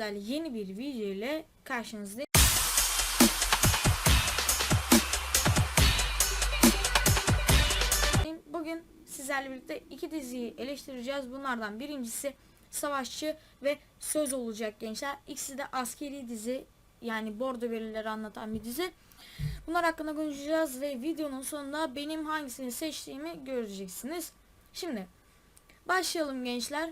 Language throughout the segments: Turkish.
sizlerle yeni bir video ile karşınızdayım. Bugün sizlerle birlikte iki diziyi eleştireceğiz. Bunlardan birincisi Savaşçı ve Söz olacak gençler. İkisi de askeri dizi yani bordo verileri anlatan bir dizi. Bunlar hakkında konuşacağız ve videonun sonunda benim hangisini seçtiğimi göreceksiniz. Şimdi başlayalım gençler.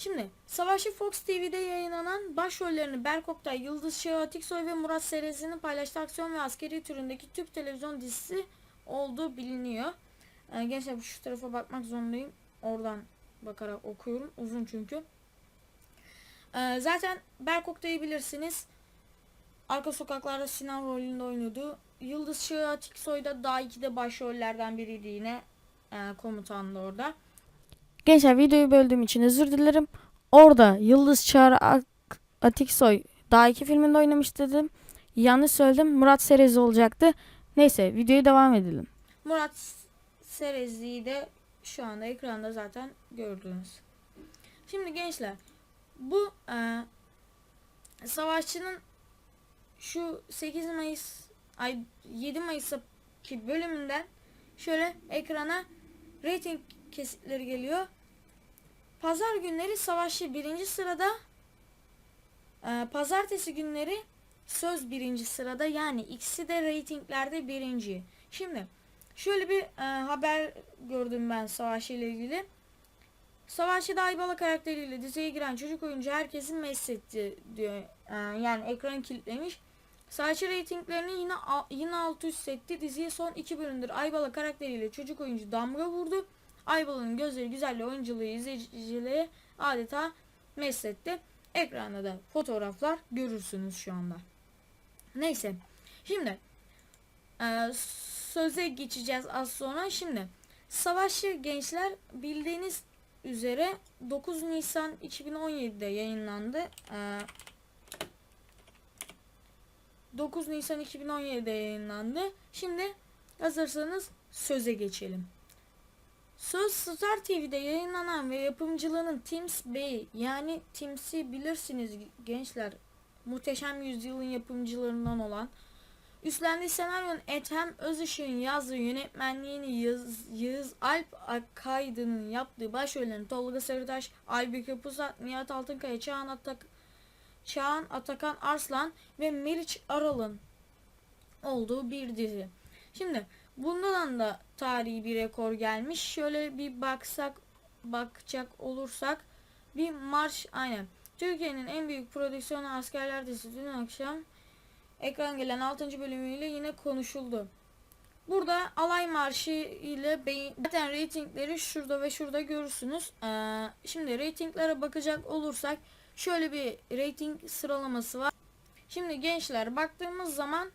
Şimdi Savaşçı Fox TV'de yayınlanan başrollerini Berk Oktay, Yıldız Çağ Atiksoy ve Murat Serezli'nin paylaştığı aksiyon ve askeri türündeki Türk televizyon dizisi olduğu biliniyor. Ee, gençler şu tarafa bakmak zorundayım. Oradan bakarak okuyorum. Uzun çünkü. Ee, zaten Berk Oktay'ı bilirsiniz. Arka sokaklarda Sinan rolünde oynuyordu. Yıldız Çağ Atiksoy da daha 2'de başrollerden biriydi yine. Ee, komutandı orada. Gençler videoyu böldüğüm için özür dilerim. Orada Yıldız Çağrı Atiksoy daha iki filminde oynamış dedim. Yanlış söyledim. Murat Serezli olacaktı. Neyse videoya devam edelim. Murat Serezli'yi de şu anda ekranda zaten gördünüz. Şimdi gençler bu e, savaşçının şu 8 Mayıs ay 7 Mayıs'taki bölümünden şöyle ekrana rating kesitleri geliyor. Pazar günleri savaşçı birinci sırada. Ee, pazartesi günleri söz birinci sırada. Yani ikisi de reytinglerde birinci. Şimdi şöyle bir e, haber gördüm ben savaşçı ile ilgili. Savaşçı da Aybala karakteriyle diziye giren çocuk oyuncu herkesin mesletti diyor. Ee, yani ekranı kilitlemiş. Savaşçı reytinglerini yine yine alt üst etti. Diziye son iki bölümdür Aybala karakteriyle çocuk oyuncu damga vurdu. Aybala'nın gözleri güzelliği oyunculuğu izleyiciliğe adeta mesletti. Ekranda da fotoğraflar görürsünüz şu anda. Neyse. Şimdi e, söze geçeceğiz az sonra. Şimdi Savaşçı Gençler bildiğiniz üzere 9 Nisan 2017'de yayınlandı. E, 9 Nisan 2017'de yayınlandı. Şimdi hazırsanız söze geçelim. Söz Star TV'de yayınlanan ve yapımcılığının Teams Bey yani Teams'i bilirsiniz gençler. Muhteşem Yüzyılın yapımcılarından olan. Üstlendiği senaryonun Ethem Özışık'ın yazdığı yönetmenliğini Yağız, Yağız Alp Akaydın'ın yaptığı başrollerini Tolga Sarıtaş, Aybüke Pusat, Nihat Altınkaya, Çağan, Atak, Çağan Atakan Arslan ve Meriç Aral'ın olduğu bir dizi. Şimdi bundan da tarihi bir rekor gelmiş. Şöyle bir baksak bakacak olursak bir marş aynen. Türkiye'nin en büyük prodüksiyonu Askerler dizisi dün akşam ekran gelen 6. bölümüyle yine konuşuldu. Burada alay marşı ile beyin zaten reytingleri şurada ve şurada görürsünüz. Ee, şimdi reytinglere bakacak olursak şöyle bir reyting sıralaması var. Şimdi gençler baktığımız zaman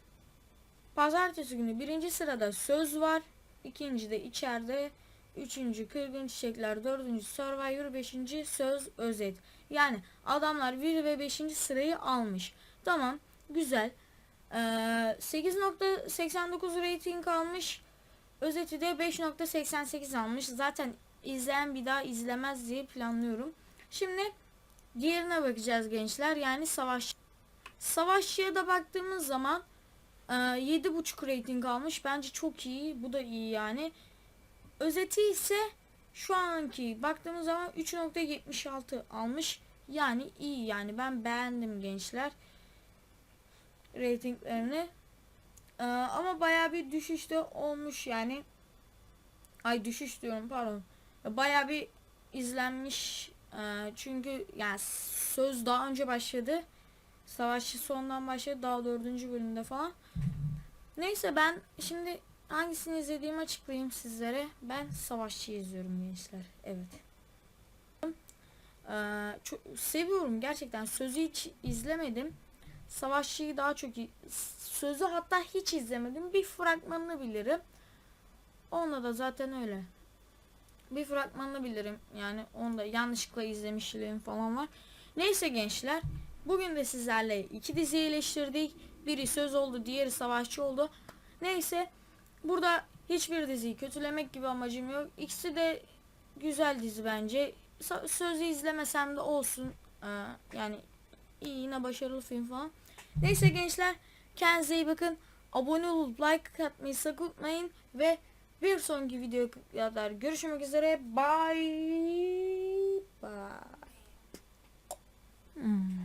Pazartesi günü birinci sırada söz var. ikinci de içeride. Üçüncü kırgın çiçekler. Dördüncü Survivor. Beşinci söz özet. Yani adamlar 1 ve 5. sırayı almış. Tamam. Güzel. Ee, 8.89 rating almış. Özeti de 5.88 almış. Zaten izleyen bir daha izlemez diye planlıyorum. Şimdi diğerine bakacağız gençler. Yani savaş. Savaşçıya da baktığımız zaman ee, 7.5 rating almış. Bence çok iyi. Bu da iyi yani. Özeti ise şu anki baktığımız zaman 3.76 almış. Yani iyi yani ben beğendim gençler ratinglerini. Ee, ama baya bir düşüş de olmuş yani. Ay düşüş diyorum pardon. Baya bir izlenmiş. Ee, çünkü yani söz daha önce başladı. Savaşçı sondan başladı daha dördüncü bölümde falan. Neyse ben şimdi hangisini izlediğimi açıklayayım sizlere. Ben Savaşçı izliyorum gençler. Evet. Ee, çok seviyorum gerçekten. Sözü hiç izlemedim. Savaşçıyı daha çok sözü hatta hiç izlemedim. Bir fragmanını bilirim. Onunla da zaten öyle. Bir fragmanını bilirim. Yani onu da yanlışlıkla izlemişliğim falan var. Neyse gençler. Bugün de sizlerle iki dizi eleştirdik. Biri söz oldu, diğeri savaşçı oldu. Neyse burada hiçbir diziyi kötülemek gibi amacım yok. İkisi de güzel dizi bence. Sözü izlemesem de olsun. Ee, yani iyi yine başarılı film falan. Neyse gençler kendinize iyi bakın. Abone olup like atmayı sakın unutmayın ve bir sonraki videoya kadar görüşmek üzere. Bye. Bye. Hmm.